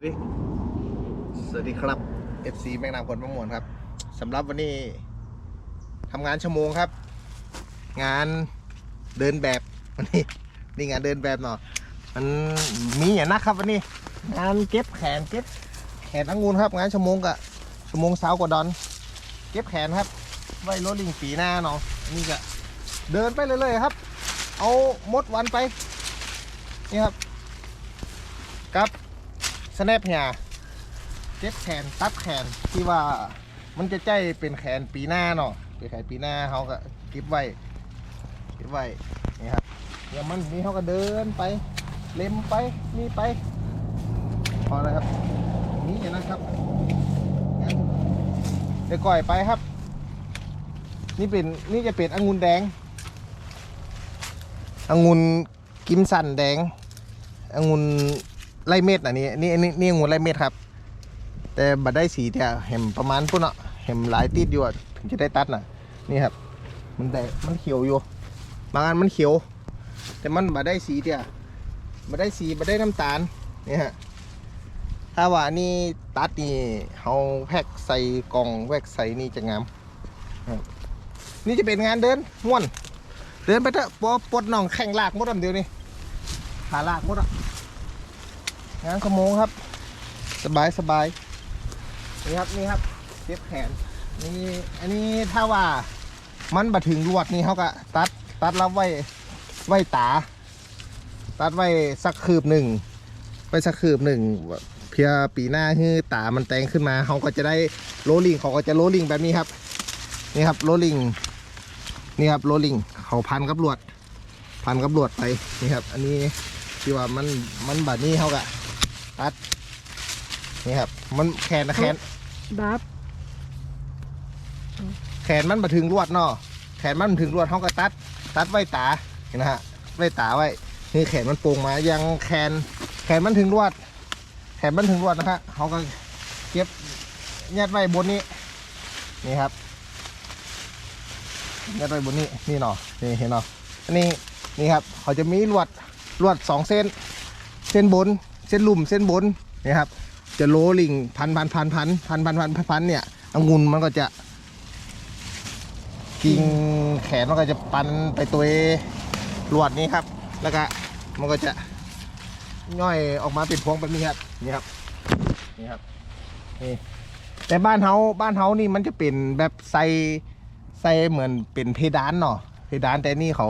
สวัสดีครับ FC แมงนามคนประมวลครับสำหรับวันนี้ทำงานชั่วโมงครับ งานเดินแบบวันนี้นี่งานเดินแบบเนาะมันมีอย่างนักครับวันนี้งานเก็บแขนเก็บแขนองุ่นครับ งานชั่วโมงกับชั่วโมงเช้ากว่าดอน เก็บแขนครับไว้รถลิงปีหน้าเนาะนี่ก็เดินไปเรื่อยๆครับ เอามดวันไปนี่ครับกับ สแนปเนี่ยเจ็บแขนตัดแขนที่ว่ามันจะใจเป็นแขนปีหน้าเนาะเป็นแขนปีหน้าเขาก็เก็บไว้เก็บไว้นี่ครับเดี๋ยวมันนี่เขาก็เดินไป เล็มไปนี่ไปพอแล้วครับนี่นั้นครับเดี๋ยวก่อยไปครับ นี่เป็นนี่จะเป็นองุ่นแดงองุ่นกิมสันแดงองุ่น ไล่เม็ดอันนี้นี่นี่นี่งุ่นไล่เม็ดครับ แต่บัดได้สีแต่เห็มประมาณพุ่นอะเห็มหลายติดอยู่ถึงจะได้ตัดน่ะ นี่ครับ มันได้มันเขียวอยู่บางอันมันเขียว แต่มันบัดได้สีเดียบัดได้สีบัดได้น้ำตาลนี่ฮะถ้าว่านี่ตัดนี่เขาแพ็กใส่กล่องแวกใส่นี่จะงามนี่จะเป็นงานเดินม่วน เดินไปเถอะปอปลดน่องแข่งลากมดอันเดียวนี่ขาลากมดอะ งานขโมงครับ สบายสบายนี่ครับนี่ครับเจ็บแขนนี่อันนี้ถ้าว่ามันบัถึงลวดนี่เขาก็ตัดตัดรับไว้ไว้ตา ตัดไว้สักคืบหนึ่งไว้สักคืบหนึ่งเพื่อปีหน้าคือตามันแตงขึ้นมาเขาก็จะได้โรลลิงเขาก็จะโรลลิงแบบนี้ครับ นี่ครับโรลลิงนี่ครับโรลลิงเขาพันกับลวดพันกับลวดไปนี่ครับ อันนี้ที่ว่ามันมันแบบนี้เขาก็ ตัด นี่ครับ มันแขนนะแขนดับแขนมันมาถึงลวดเนาะแขนมันมาถึงลวดเขาก็ตัด ตัดไว้ตาเห็นนะฮะไว้ตาไว้นี่แขนมันโป่งมายังแขน แขนมันถึงลวด แขนมันถึงลวดนะฮะเขาก็เก็บยัดไว้บนนี้ นี่ครับยัดไว้บนนี้นี่เนาะนี่เห็นเนาะอันนี้นี่ครับ เขาจะมีลวดลวดสองเส้น เส้นบน เส้นลุ่มเส้นบนนี่ครับ จะโลลิงพันพันพันพันพันพันพันพันพันเนี่ยองุ่นมันก็จะกิ่งแขนมันก็จะปันไปตัวลวดนี้ครับ แล้วก็มันก็จะย่อยออกมาเป็นพวงแบบนี้ครับนี่ครับนี่ครับนี่แต่บ้านเฮาบ้านเฮานี่มันจะเป็นแบบใส่ใส่เหมือนเป็นเพดานเนาะเพดานแต่นี่เขา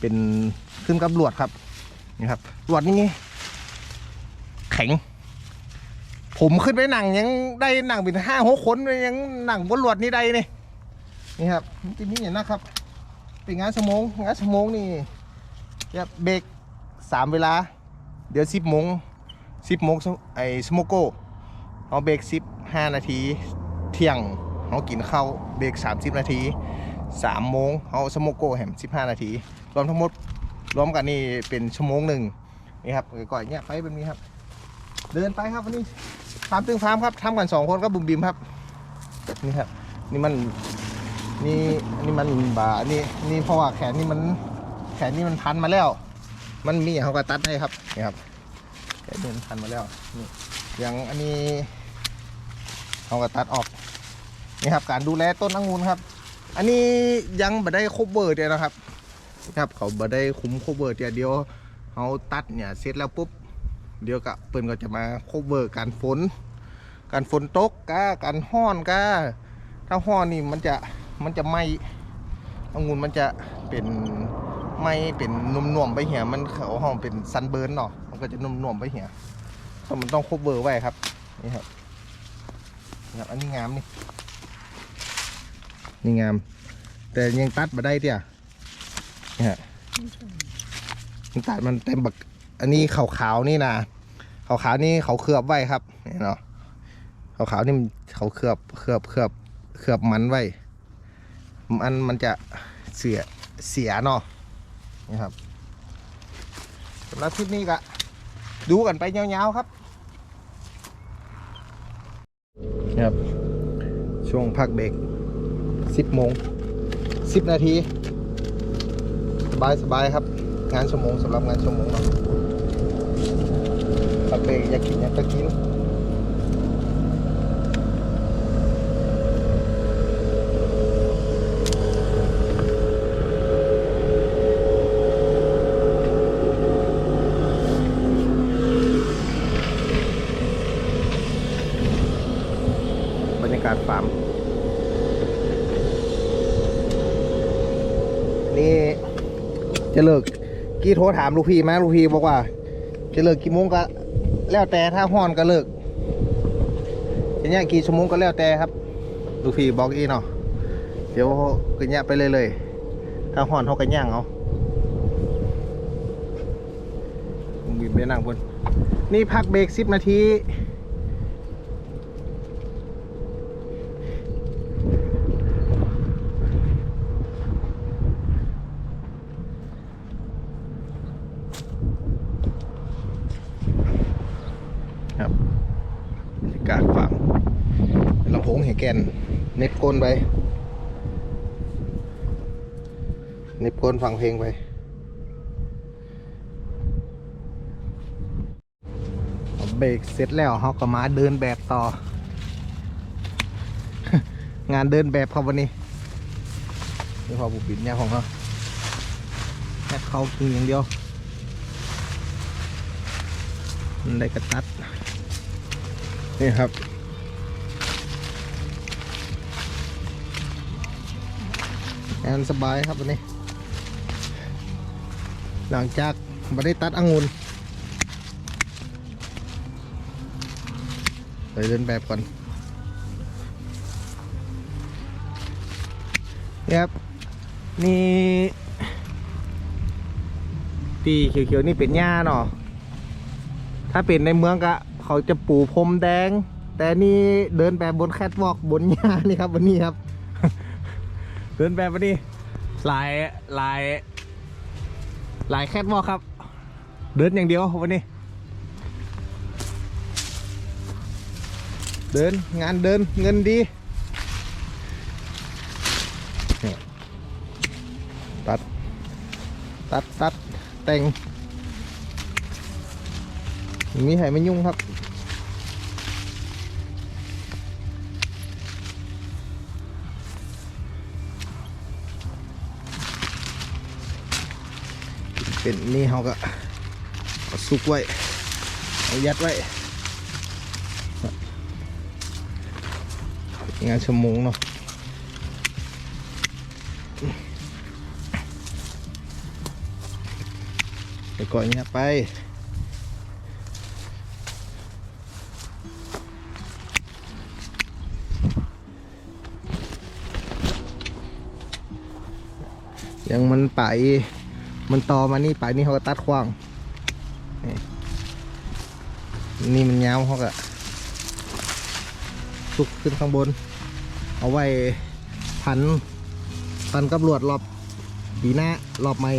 เป็นขึ้นกับลวดครับนี่ครับลวดนี่ แข็ง ผมขึ้นไปหนังยังได้หนังเป็นห้าหกคนยังหนังบนลวดนี่ได้นี่นี่ครับมันจะมีอย่างนะครับเป็นงานสมงงานสมงนี่เบรกสามเวลา เดี๋ยวสิบโมงสิบโมงไอ้สโมโก้เอาเบรกสิบห้านาที เที่ยงเอากินข้าวเบรกสามสิบนาทีสามโมงเอาสโมโก้แหมสิบห้านาที รวมทั้งหมดรวมกันนี่เป็นชั่วโมงหนึ่งนี่ครับก่อยเนี่ยไปแบบนี้ครับ เดินไปครับวันนี้ฟาร์มตึงฟาร์มครับทำกันสองคนก็บุมบิมครับ นี่ครับ นี่มันนี่อันนี้มันบานี่นี่เพราะว่าแขนนี่มันแขนนี่มันพันมาแล้ว มันมีเขาก็ตัดให้ครับนี่ครับแขนนี่มันพันมาแล้วนี่อย่างอันนี้เขาก็ตัดออกนี่ครับ การดูแลต้นองุ่นครับ อันนี้ยังบ่ได้ครบเบอร์เดียวนะครับครับเขาบ่ได้คุ้มครบเบอร์เดียวเดียวเขาตัดเนี่ยเสร็จแล้วปุ๊บ เดี๋ยวก็เปิ้นก็จะมาครบเบอร์การฝน การฝนตกกาการห้อนกาถ้าห่อนี่มันจะมันจะไหมองุ่นมันจะเป็นไหมเป็นนุ่มๆไปเหี่ยมันเขาห้องเป็นซันเบิร์นเนาะมันก็จะนุ่มๆไปเหี่ยถ้ามันต้องครบเบอร์ไว้ครับนี่ครับนี่ครับอันนี้งามนี่นี่งาม แต่ยังตัดมาได้เตี่ยนี่ฮะมันตัดมันเต็มบักอันนี้ขาวๆนี่นะ ขาวๆนี่เขาเคลือบไว้ครับเนาะขาวๆนี่เขาเคลือบเคลือบเคลือบเคลือบมันไว้มันมันจะเสียเสียเนาะนี่ครับสำหรับคลิปนี้ก็ดูกันไปยาวๆครับครับช่วงพักเบรก10โมง10นาที สบายสบายครับ งานชั่วโมงสำหรับงานชั่วโมงเนาะ ครับเบรกอยากกินอยากก็กินบรรยากาศฟาร์มนี่จะเลิก กี่โทรถามลูกพี่ไหมลูกพี่บอกว่า จะเลิกกี่โมงก็ แล้วแต่ถ้าห้อนก็เลิกอย่างเงี้ยกี่ชั่วโมงก็แล้วแต่ครับลูกพี่บอกอีเนาะเดี๋ยวก็เงี้ยไปเลยเลยถ้าห้อนเขาก็ย่างเอาบินไปนั่งบนนี่พักเบรกสิบนาที ครับบรรยากาศฝั่ง แห่แกนเน็บก้นไปเน็บก้นฟังเพลงไปเบรกเสร็จแล้วเขาก็มาเดินแบบต่อ งานเดินแบบครับวันนี้นี่พอบุบบินเนี่ยของเขาแค่เขากินอย่างเดียวมันได้กระตัดนี่ครับ งานสบายครับวันนี้ หลังจากบัได้ตัดองุ่นไปเดินแบบก่อนนะครับนี่ตีเขียวๆนี่เป็นหญ้าเนาะถ้าเป็นในเมืองก็เขาจะปูพรมแดง แต่นี่เดินแบบบนแคทวอล์กบนหญ้านี่ครับวันนี้ครับ เดินแบบวันนี้ลายลายลายแคทวอลครับ เดินอย่างเดียววันนี้ เดินงานเดินเงินดี ตัด ตัดตัดแต่งมีไห่ไม่ยุ่งครับ เป็นนี่เขาก็ซุกไว้เอายัดไว้งานชั่วโมงเนาะไปก่อนเนี้ยไปยังมันไป มันต่อมานี่ไปนี่เขาก็ตัดขว้างนี่มันยาวเขาก็สุกขึ้นข้างบน เอาไว้พันพันกับลวดรอบปีหน้ารอบใหม่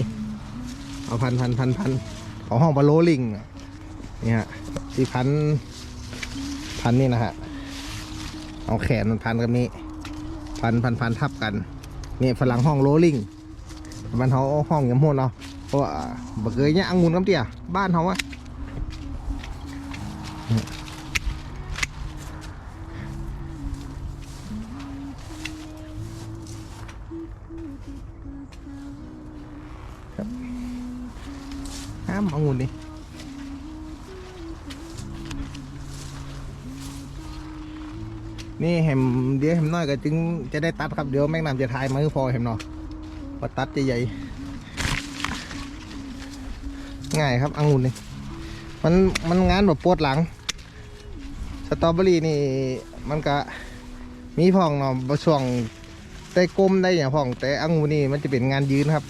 เอาพันพันพันพันของห้องบาโลลิงนี่ฮะที่พันพันนี่นะฮะเอาแขนมันพันกับนี้ พันพันพันทับกันนี่ฝรั่งห้องโรลลิง บ้านเขาห้องยำโหดเนาะเพราะว่าบักเกยเนี่ยองุนกับเตี่ยบ้านเขาอะครับห้ามองุนดินี่เห็มเดี๋ยวเห็มน้อยก็จึงจะได้ตัดครับเดี๋ยวแม่งนำจะทายมือพอเห็มเนาะ พอตัดใหญ่ๆง่ายครับองุ่นนี่มันมันงานแบบปวดหลัง สตรอเบอรี่นี่มันก็มีพองเนาะช่วงได้ก้มได้อย่างพอง แต่องุ่นนี่มันจะเป็นงานยืนครับ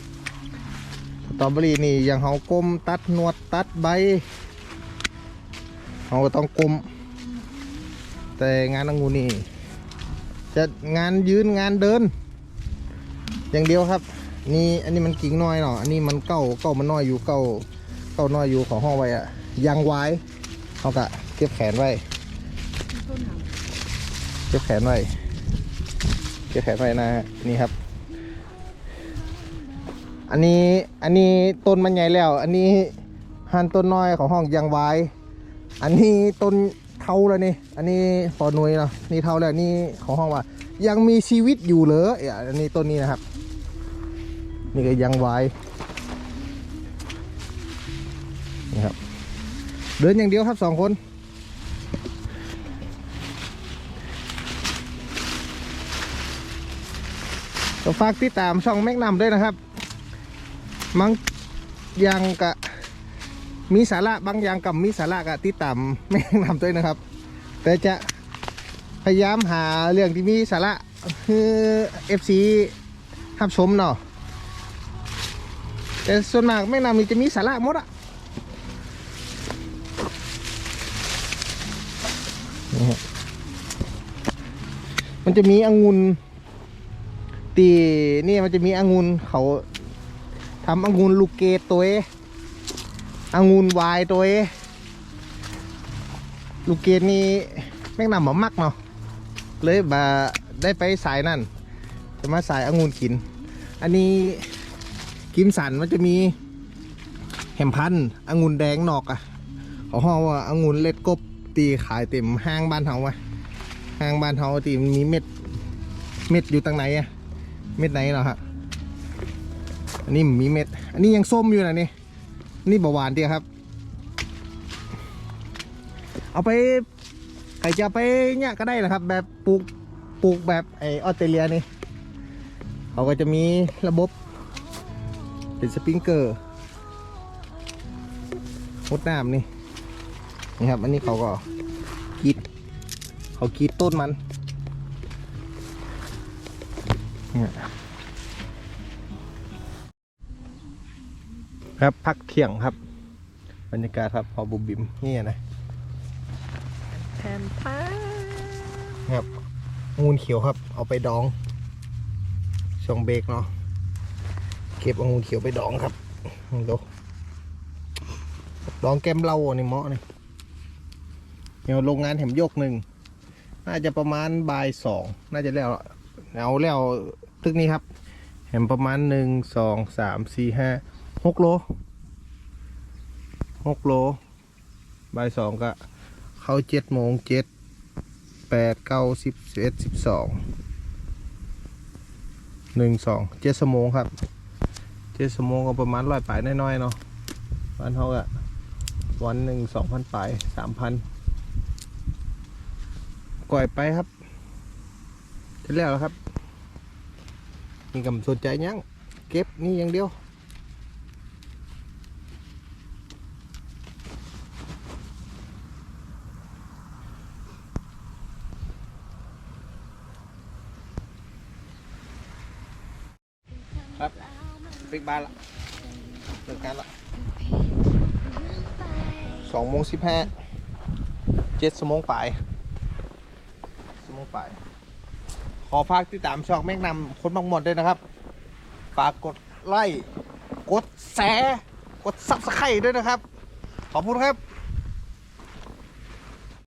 สตรอเบอรี่นี่อย่างเขาก้มตัดนวดตัดใบเขาก็ต้องก้มแต่งานองุ่นนี่จะงานยืนงานเดิน อย่างเดียวครับ นี่อันนี้มันกิ่งน้อยเนาะอันนี้มันเก้าเก้ามันน้อยอยู่เก้าเก้าน้อยอยู่ของห้องไว้อะยางไว้เขากะเก็บแขนไว้เก็บแขนไว้เก็บแขนไว้นะฮะนี่ครับ อันนี้อันนี้ต้นมันใหญ่แล้ว อันนี้หันต้นน้อยของห้องยางไว้อันนี้ต้นเท่าแล้วนี่อันนี้ปอนุยเนาะนี่เท่าแล้วนี่ของห้องว่า ยังมีชีวิตอยู่เหรอเอ่ยอันนี้ต้นนี้นะครับ นี่ก็ยังไว้นี่ครับ เดินอย่างเดียวครับสองคน ก็ฝากติดตามช่องแม็กนำด้วยนะครับ มังยังกะมีสาระบางอย่างกับมีสาระกะติดตามแม็กนำด้วยนะครับ แต่จะพยายามหาเรื่องที่มีสาระคือเอฟซีทับชมเนาะ แต่ส่วนมากแม็กนำนี่จะมีสาระหมดอะมันจะมีองุ่นตีนี่มันจะมีองุ่นเขาทำองุ่นลูกเกดตัวเององุ่นวายตัวเองลูกเกดนี่แม่งนำมามักเนาะเลยบาได้ไปสายนั่นจะมาสายองุ่นกิน อันนี้ กิมสันมันจะมีแหมพันธุ์องุ่นแดงนอกอะเขาห้อว่าองุ่นเล็ดกบตีขายเต็มห้างบ้านเฮาว้ห้างบ้านเฮาตีมันมีเม็ดเม็ดอยู่ตรงไหนอะเม็ดไหนเหรอฮะอันนี้มีเม็ด อันนี้ยังส้มอยู่นะนี่นี่บาหวานเดียครับ เอาไปใครจะไปเนี่ยก็ได้นะครับ แบบปลูกปลูกแบบไอออสเตรเลียนี่เขาก็จะมีระบบ เป็นสปริงเกอร์มดน้ำนี่นี่ครับ อันนี้เขาก็กรีดเขากรีดต้นมันเนี่ยครับพักเที่ยงครับ บรรยากาศครับพอบุบบิมนี่นะแทนท้าครับงูนเขียวครับ เอาไปดองช่วงเบรกเนาะ เก็บองุ่นเขียวไปดองครับดูดองแก้มเหล้าอันนี่เหมาะนี่เดี๋ยวโรงงานแหมยกหนึ่ง น่าจะประมาณบ่ายสอง น่าจะแล้วเอาแล้วทึกนี้ครับแหมประมาณหนึ่งสองสามสี่ห้าหกโลหกโลบ่ายสองก็ เข้าเจ็ดโมงเจ็ดแปดเก้าสิบสิบเอ็ดสิบสองหนึ่งสองเจ็ดสมงครับ เจ็ดสมงก็ประมาณร้อยปลายน้อยๆเนาะบ้านเขาอะวันหนึ่งสองพันปลายสามพันก่อยไปครับจะแล้วแล้วครับนี่กำสนใจยังเก็บนี่อย่างเดียวครับ ปิกบ้านละเลิกงานละสองโมงสิบห้าเจ็ดสมงปลายสมงปลาย ขอฝากติดตามช่องแม่งนำคนบางหมดด้วยนะครับ ฝากกดไลค์กดแชร์กดซับสไครต์ด้วยนะครับ ขอบคุณครับ